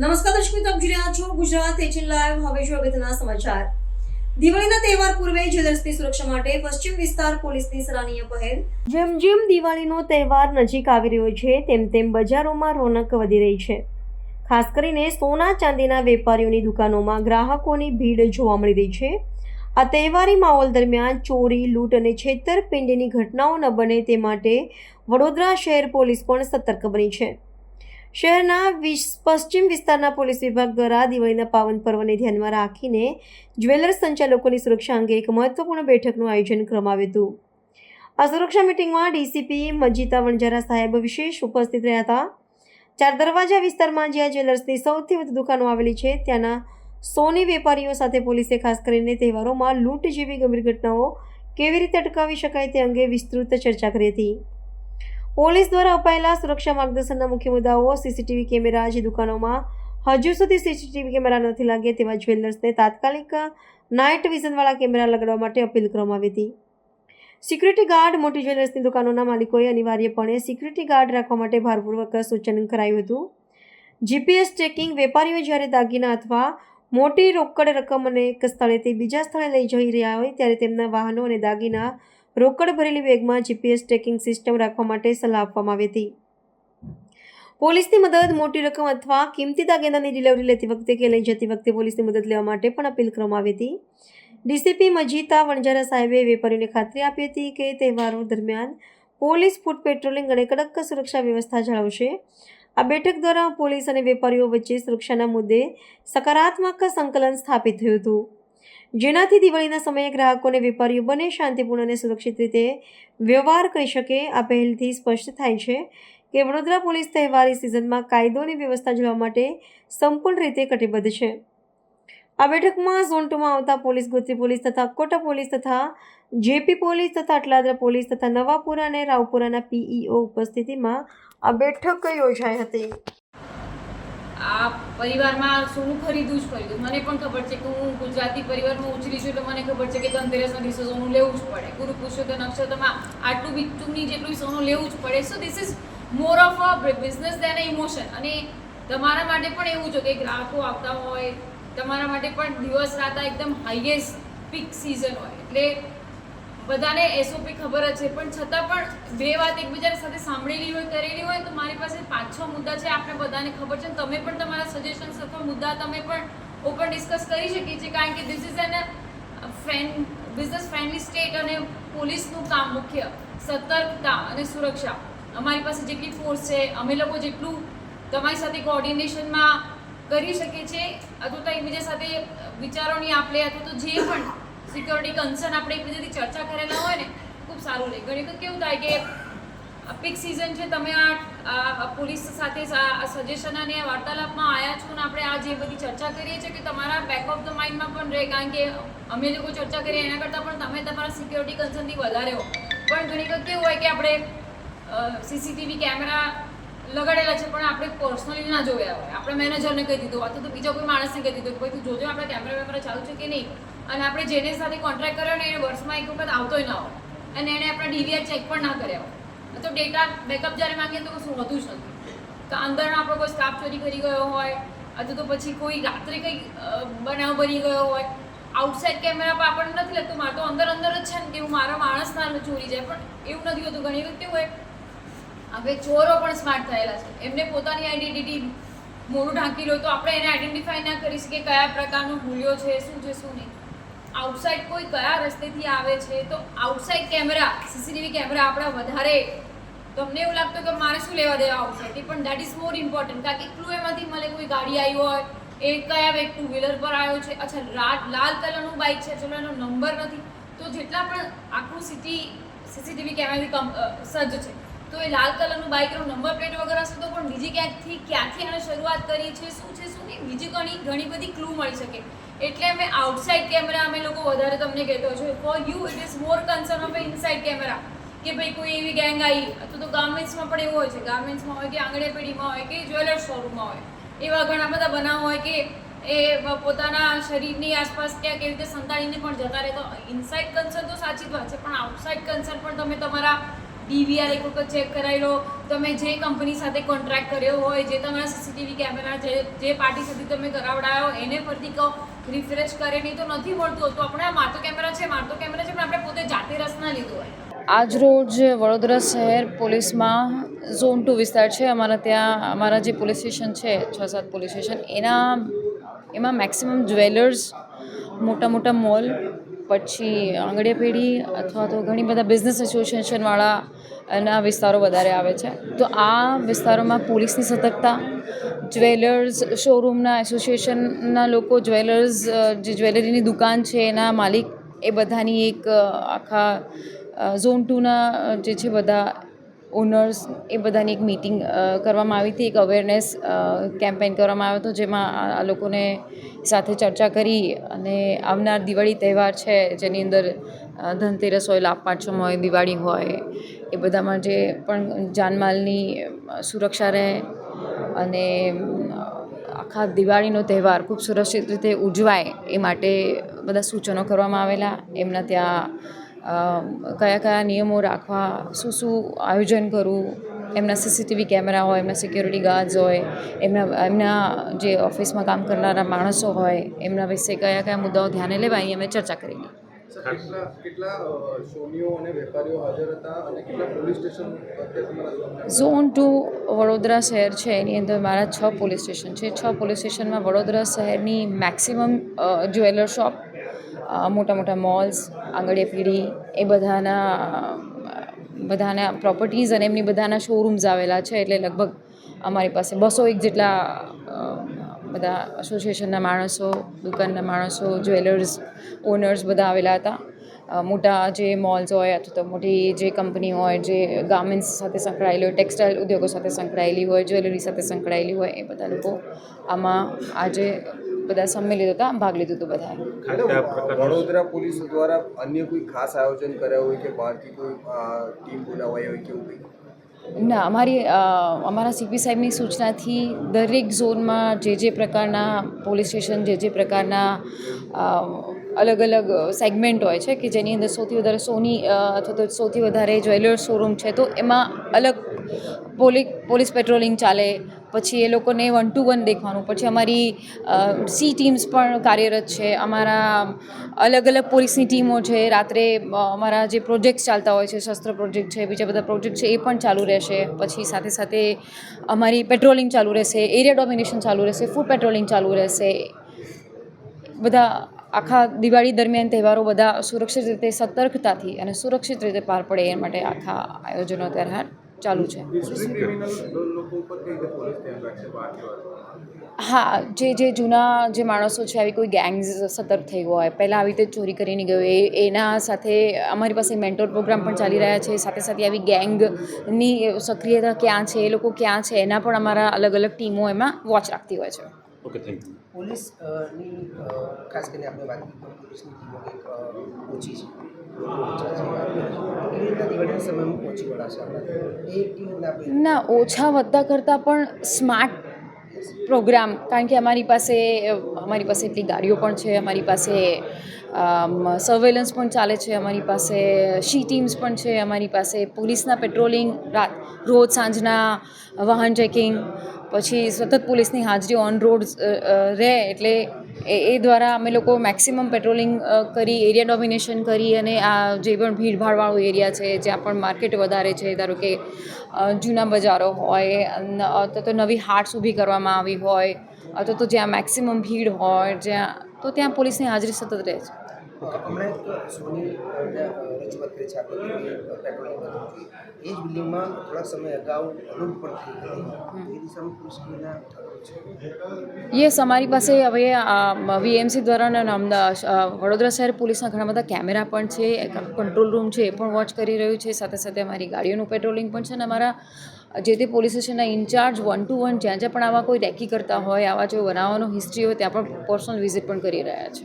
નમસ્કાર દર્શક મિત્રો, આપ જોઈ રહ્યા છો ગુજરાત એચએન લાઈવ. હવે અગત્યના સમાચાર. દિવાળીના તહેવાર પૂર્વે જ્વેલર્સની સુરક્ષા માટે પશ્ચિમ વિસ્તાર પોલીસની સરાહનીય પહેલ. જેમ જેમ દિવાળીનો તહેવાર નજીક આવી રહ્યો છે, તેમ તેમ બજારોમાં રોનક વધી રહી છે. ખાસ કરીને સોના, ચાંદીના વેપારીઓની દુકાનોમાં ગ્રાહકોની ભીડ જોવા મળી રહી છે. આ તહેવારી માહોલ દરમિયાન ચોરી, લૂંટ અને છેતરપિંડીની ઘટનાઓ ન બને તે માટે વડોદરા શહેર પોલીસ પણ સતર્ક બની છે. શહેરના પશ્ચિમ વિસ્તારના પોલીસ વિભાગ દ્વારા દિવાળીના પાવન પર્વને ધ્યાનમાં રાખીને જ્વેલર્સ સંચાલકોની સુરક્ષા અંગે એક મહત્વપૂર્ણ બેઠકનું આયોજન કરવામાં આવ્યું હતું. આ સુરક્ષા મિટિંગમાં ડીસીપી મજીતા વણજારા સાહેબ વિશેષ ઉપસ્થિત રહ્યા હતા. ચાર દરવાજા વિસ્તારમાં જ્યાં જ્વેલર્સની સૌથી વધુ દુકાનો આવેલી છે, ત્યાંના સોની વેપારીઓ સાથે પોલીસે ખાસ કરીને તહેવારોમાં લૂંટ જેવી ગંભીર ઘટનાઓ કેવી રીતે અટકાવી શકાય તે અંગે વિસ્તૃત ચર્ચા કરી હતી. પોલીસ દ્વારા અપાયેલા સુરક્ષા માર્ગદર્શનના મુખ્ય મુદ્દાઓ, સીસીટીવી કેમેરા, જે દુકાનોમાં હજુ સુધી સીસીટીવી કેમેરા નથી લાગે તેવા જ્વેલર્સને તાત્કાલિક નાઇટ વિઝનવાળા કેમેરા લગાડવા માટે અપીલ કરવામાં આવી હતી. સિક્યુરિટી ગાર્ડ મોટી જ્વેલર્સની દુકાનોના માલિકોએ અનિવાર્યપણે સિક્યુરિટી ગાર્ડ રાખવા માટે ભારપૂર્વક સૂચન કરાયું હતું. જીપીએસ ટ્રેકિંગ વેપારીઓ જ્યારે દાગીના અથવા મોટી રોકડ રકમ અને એક સ્થળેથી બીજા સ્થળે લઈ જઈ રહ્યા હોય ત્યારે તેમના વાહનો અને દાગીના રોકડ ભરેલી બેગમાં જીપીએસ ટ્રેકિંગ સિસ્ટમ રાખવા માટે સલાહ આપવામાં આવી હતી. પોલીસની મદદ, મોટી રકમ અથવા કિંમતી દાગીનાની ડિલિવરી લેતી વખતે કે લઈ જતી વખતે પોલીસની મદદ લેવા માટે પણ અપીલ કરવામાં આવી હતી. ડીસીપી મજીતા વણજારા સાહેબે વેપારીઓને ખાતરી આપી હતી કે તહેવારો દરમિયાન પોલીસ ફૂડ પેટ્રોલિંગ અને કડક સુરક્ષા વ્યવસ્થા જાળવશે. આ બેઠક દ્વારા પોલીસ અને વેપારીઓ વચ્ચે સુરક્ષાના મુદ્દે સકારાત્મક સંકલન સ્થાપિત થયું હતું. જેનાથી દિવાળીના સમયે ગ્રાહકોને વેપારીઓ બંને, શાંતિપૂર્ણ અને સુરક્ષિત રીતે વ્યવહાર કરી શકે, આ પહેલથી સ્પષ્ટ થાય છે કે વડોદરા પોલીસ તહેવારી સિઝનમાં કાયદોની વ્યવસ્થા જોવા માટે સંપૂર્ણ રીતે કટિબદ્ધ છે. આ બેઠકમાં ઝોન ટુમાં આવતા પોલીસ, ગોત્રી પોલીસ તથા કોટા પોલીસ તથા જેપી પોલીસ તથા અટલાદરા પોલીસ તથા નવાપુરા અને રાવપુરાના પીઈઓ ઉપસ્થિતિમાં આ બેઠક યોજાઈ હતી. આ પરિવારમાં સોનું ખરીદવું જ ખરીદવું મને પણ ખબર છે કે હું ગુજરાતી પરિવારમાં ઉછરી છું એટલે મને ખબર છે કે ધનતેરસના દિવસે સોનું લેવું જ પડે. ગુરુ પુરુષોત્તમ નક્ષત્રમાં આટલું બીટુંની જેટલું સોનું લેવું જ પડે. So this is more of a business than emotion અને તમારા માટે પણ એવું છે કે ગ્રાહકો આવતા હોય, તમારા માટે પણ દિવસ રાત એકદમ હાઈએસ્ટ પીક સિઝન હોય. એટલે બધાને એસઓપી ખબર જ છે. પણ છતાં પણ બે વાત એકબીજાની સાથે સાંભળેલી હોય, કરેલી હોય, તો મારી પાસે પાંચ છ મુદ્દા છે. આપણે બધાને ખબર છે. તમે પણ તમારા સજેશન્સ અથવા મુદ્દા તમે પણ ઓપન ડિસ્કસ કરી શકીએ છીએ. કારણ કે this is an friend business friendly state અને પોલીસનું કામ મુખ્ય. સતર્કતા અને સુરક્ષા. અમારી પાસે જેટલી ફોર્સ છે, અમે લોકો જેટલું તમારી સાથે કોઓર્ડિનેશનમાં કરી શકીએ છીએ. અથવા તો એકબીજા સાથે વિચારોની આપણે અથવા તો જે પણ સિક્યોરિટી કન્સર્ન આપણે એકબીજાથી ચર્ચા કરેલા હોય ને, ખૂબ સારું રહે ઘણી વખત કેવું થાય કે પીક સિઝન છે, તમે આ પોલીસ સાથે સજેશન અને વાર્તાલાપમાં આવ્યા છો ને આપણે આ જે બધી ચર્ચા કરીએ છીએ કે તમારા બેક ઓફ ધ માઇન્ડમાં પણ રહે કારણ કે અમે લોકો ચર્ચા કરીએ, એના કરતાં પણ તમે તમારા સિક્યોરિટી કન્સર્નથી વધારે હો. પણ ઘણી વખત કેવું હોય કે આપણે સીસીટીવી કેમેરા લગાડેલા છે, પણ આપણે પર્સનલી ના જોયા હોય. આપણે મેનેજરને કહી દીધું, અથવા તો બીજા કોઈ માણસને કહી દીધું કે ભાઈ તું જોજો આપણે કેમેરા વેમેરા ચાલુ છે કે નહીં? અને આપણે જેને સાથે કોન્ટ્રાક્ટ કર્યો ને એને વર્ષમાં એક વખત આવતો ના હોય. અને એને આપણા ડીવીઆર ચેક પણ ના કર્યા હોય. તો ડેટા બેકઅપ જ્યારે માંગીએ તો કશું હોતું જ નથી. તો અંદરનો આપણો કોઈ સ્ટાફ ચોરી કરી ગયો હોય, અથવા તો પછી કોઈ રાત્રે કંઈક બનાવ બની ગયો હોય. આઉટસાઇડ કેમેરા પર આપણને નથી લાગતું, મારે તો અંદર અંદર જ છે ને કે હું મારા માણસ ચોરી જાય. પણ એવું નથી હોતું. ઘણી વખત હોય હવે ચોરો પણ સ્માર્ટ થયેલા છે. એમને પોતાની આઈડેન્ટિટી મોઢું ઢાંકી લો તો આપણે એને આઈડેન્ટિફાઈ ના કરી શકીએ કયા પ્રકારનો ભૂલ્યો છે, શું છે, શું નહીં. આઉટસાઇડ કોઈ કયા રસ્તેથી આવે છે, તો આઉટસાઇડ કેમેરા સીસીટીવી કેમેરા આપણા વધારે. તમને એવું લાગતું કે મારે શું લેવા દેવા આઉટસાઇડથી પણ દેટ ઇઝ મોર ઇમ્પોર્ટન્ટ કારણ કે ક્લુ એમાંથી મને કોઈ ગાડી આવી હોય, એ કયા વ્યક્તિ ટુ વ્હીલર પર આવ્યો છે? અચ્છા રાત લાલ કલરનું બાઇક છે ચલો એનો નંબર નથી. તો જેટલા પણ આખું સિટી સીસીટીવી કેમેરાથી કમ સજ્જ છે. તો એ લાલ કલરનું બાઇકનો નંબર પ્લેટ વગર હશે તો પણ બીજી ક્યાંકથી ક્યાંથી એને શરૂઆત કરી છે, શું છે, શું નહીં, બીજી ઘણી ઘણી બધી ક્લુ મળી શકે. એટલે અમે આઉટસાઇડ કેમેરા અમે લોકો વધારે તમને કહેતો છો. For you it is more concern of inside camera કે ભાઈ કોઈ એવી ગેંગ આવી. અથવા તો ગાર્મેન્ટ્સમાં પણ એવું હોય છે. ગાર્મેન્ટ્સમાં હોય કે આંગણે પેઢીમાં હોય કે જ્વેલર્સ શોરૂમમાં હોય. એવા ઘણા બધા બનાવ હોય કે એ પોતાના શરીરની આસપાસ ક્યાંક એવી રીતે સંતાડીને પણ જતા રહે. તો ઇનસાઇડ કન્સર્ન તો સાચી જ વાત છે, પણ આઉટસાઇડ કન્સર્ન પણ તમે તમારા ડીવીઆર એક વખત ચેક કરાવી લો તમે જે કંપની સાથે કોન્ટ્રાક્ટ કર્યો હોય, જે તમારા સીસીટીવી કેમેરા જે જે પાર્ટી સાથે તમે કરાવડાયો, એને ફરતી કહો, રિફ્રેશ કરે. નહીં તો નથી મળતું તો આપણે આ મારતો કેમેરા છે, મારતો કેમેરા છે, પણ આપણે પોતે જાતે રસ ના લીધો હોય. આજરોજ વડોદરા શહેર પોલીસમાં ઝોન ટુ વિસ્તાર છે. અમારા ત્યાં, અમારા જે પોલીસ સ્ટેશન છે, છ સાત પોલીસ સ્ટેશન, એના, એમાં મેક્સિમમ જ્વેલર્સ મોટા મોટા મોલ પછી આંગળીયા પેઢી અથવા તો ઘણી બધા બિઝનેસ એસોસિએશનવાળા એના વિસ્તારો વધારે આવે છે. તો આ વિસ્તારોમાં પોલીસની સતર્કતા, જ્વેલર્સ શોરૂમના એસોસિએશનના લોકો, જ્વેલર્સ જે જ્વેલરીની દુકાન છે, એના માલિક, એ બધાની એક આખા ઝોન ટુના જે છે બધા ઓનર્સ એ બધાની એક મિટિંગ કરવામાં આવી હતી, એક અવેરનેસ કેમ્પેન કરવામાં આવ્યો હતો, જેમાં આ લોકોને સાથે ચર્ચા કરી અને આવનાર દિવાળી તહેવાર છે, જેની અંદર ધનતેરસ હોય લાભ પાંચમ હોય, દિવાળી હોય, એ બધામાં જે પણ જાનમાલની સુરક્ષા રહે અને આખા દિવાળીનો તહેવાર ખૂબ સુરક્ષિત રીતે ઉજવાય એ માટે બધા સૂચનો કરવામાં આવેલા. એમના ત્યાં કયા કયા નિયમો રાખવા શું શું આયોજન કરવું એમના સીસીટીવી કેમેરા હોય એમના સિક્યોરિટી ગાર્ડ્સ હોય એમના એમના જે ઓફિસમાં કામ કરનારા માણસો હોય એમના વિશે કયા કયા મુદ્દાઓ ધ્યાને લેવા એ અમે ચર્ચા કરેલી સર કેટલા કેટલા અ, અને વેપારીઓ હાજર હતા અને કેટલા પોલીસ સ્ટેશન અત્યારે તમારા ઝોનના? ઝોન ટુ વડોદરા શહેર છે એની અંદર મારા છ પોલીસ સ્ટેશન છે છ પોલીસ સ્ટેશનમાં વડોદરા શહેરની મેક્સિમમ જ્વેલર શોપ મોટા મોટા મોલ્સ આંગળીયા પીઢી એ બધાના બધાના પ્રોપર્ટીઝ અને એમની બધાના શોરૂમ્સ આવેલા છે. એટલે લગભગ અમારી પાસે બસો એક જેટલા બધા એસોસિએશનના માણસો, દુકાનના માણસો જ્વેલર્સ ઓનર્સ બધા આવેલા હતા. મોટા જે મોલ્સ હોય, અથવા તો મોટી જે કંપની હોય, જે ગાર્મેન્ટ્સ સાથે સંકળાયેલી હોય ટેક્સટાઇલ ઉદ્યોગો સાથે સંકળાયેલી હોય જ્વેલરી સાથે સંકળાયેલી હોય, એ બધા લોકો આમાં આજે બધા સંમેલિત હતા ભાગ લીધું હતો બધાએ. વડોદરા પોલીસ દ્વારા અન્ય કોઈ ખાસ આયોજન કર્યા હોય કે બહારથી કોઈ ટીમ બોલાવાઈ હોય કેવું કંઈ? ના અમારી અમારા સીપી સાહેબની સૂચનાથી દરેક ઝોનમાં જે જે પ્રકારના પોલીસ સ્ટેશન જે જે પ્રકારના અલગ અલગ સેગમેન્ટ હોય છે કે જેની અંદર સૌથી વધારે સોની અથવા તો સૌથી વધારે જ્વેલર્સ શોરૂમ છે તો એમાં અલગ પોલીસ પોલીસ પેટ્રોલિંગ ચાલે પછી એ લોકોને વન ટુ વન દેખવાનું. પછી અમારી સી ટીમ્સ પણ કાર્યરત છે. અમારા અલગ અલગ પોલીસની ટીમો છે. રાત્રે અમારા જે પ્રોજેક્ટ્સ ચાલતા હોય છે, શસ્ત્ર પ્રોજેક્ટ છે, બીજા બધા પ્રોજેક્ટ છે, એ પણ ચાલુ રહેશે. પછી સાથે સાથે અમારી પેટ્રોલિંગ ચાલુ રહેશે એરિયા ડોમિનેશન ચાલુ રહેશે ફૂડ પેટ્રોલિંગ ચાલુ રહેશે. બધા આખા દિવાળી દરમિયાન તહેવારો બધા સુરક્ષિત રીતે સતર્કતાથી અને સુરક્ષિત રીતે પાર પડે એ માટે આખા આયોજનો અત્યારે ચાલુ છે? હા જે જે જૂના જે માણસો છે આવી કોઈ ગેંગ્સ સતર્ક થઈ હોય પહેલાં આવી રીતે ચોરી કરીને ગયો એ એના સાથે અમારી પાસે મેન્ટોર પ્રોગ્રામ પણ ચાલી રહ્યા છે સાથે સાથે આવી ગેંગની સક્રિયતા ક્યાં છે એ લોકો ક્યાં છે એના પણ અમારા અલગ અલગ ટીમો એમાં વોચ રાખતી હોય છે. ઓકે થેન્ક યુ પોલીસ અ, ની અ, ખાસ કરીને આપણે વાત પોલીસની ટીમો ઓછા છે. ના, ઓછા વધતા કરતાં પણ સ્માર્ટ પ્રોગ્રામ, કારણ કે અમારી પાસે અમારી પાસે એટલી ગાડીઓ પણ છે, અમારી પાસે સર્વેલન્સ પણ ચાલે છે અમારી પાસે શી ટીમ્સ પણ છે અમારી પાસે, પોલીસના પેટ્રોલિંગ રાત, રોજ સાંજના વાહન ચેકિંગ પછી સતત પોલીસની હાજરી ઓન રોડ રહે એટલે એ દ્વારા અમે લોકો મેક્સિમમ પેટ્રોલિંગ કરી એરિયા ડોમિનેશન કરી અને આ જે પણ ભીડભાડવાળો એરિયા છે, જ્યાં પણ માર્કેટ વધારે છે, ધારો કે જૂના બજારો હોય તો નવી હાટ્સ ઊભી કરવામાં આવી હોય, અથવા તો જ્યાં મેક્સિમમ ભીડ હોય, જ્યાં, તો ત્યાં પોલીસની હાજરી સતત રહે છે. હમણાં એક સોની રજૂઆત કરી છે એ જ બિલ્ડિંગમાં થોડાક સમય અગાઉ લૂંટ પણ થઈ હતી. એ દિશામાં કેવીના યસ અમારી પાસે હવે વીએમસી દ્વારા વડોદરા શહેર પોલીસના ઘણા બધા કેમેરા પણ છે કંટ્રોલ રૂમ છે એ પણ વોચ કરી રહ્યું છે. સાથે સાથે અમારી ગાડીઓનું પેટ્રોલિંગ પણ છે અને અમારા જે તે પોલીસ સ્ટેશનના ઇન્ચાર્જ વન ટુ વન જ્યાં જ્યાં પણ આવા કોઈ રેકી કરતા હોય આવા જો બનાવવાનો હિસ્ટ્રી હોય ત્યાં પણ પર્સનલ વિઝિટ પણ કરી રહ્યા છે.